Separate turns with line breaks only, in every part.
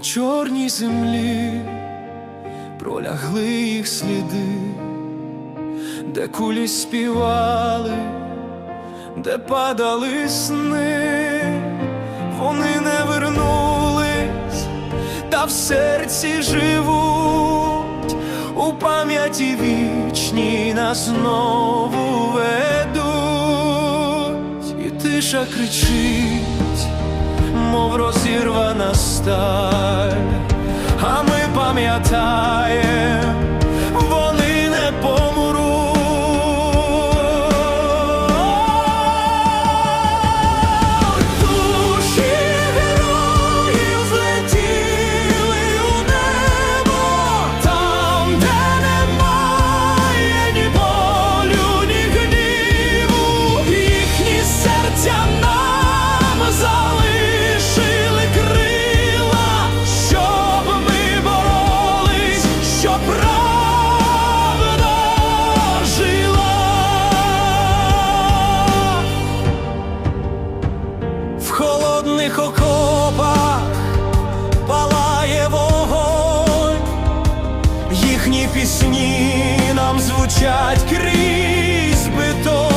чорній землі пролягли їх сліди, де кулі співали, де падали сни, вони не вернулись, та в серці живуть, у пам'яті вічній нас знову ведуть, і тиша кричить розірвана сталь, а ми пам'ятаєм, пісні нам звучать крізь бетон.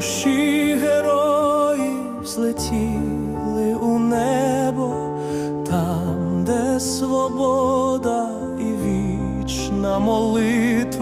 Душі герої злетіли у небо, там, де свобода і вічна молитва.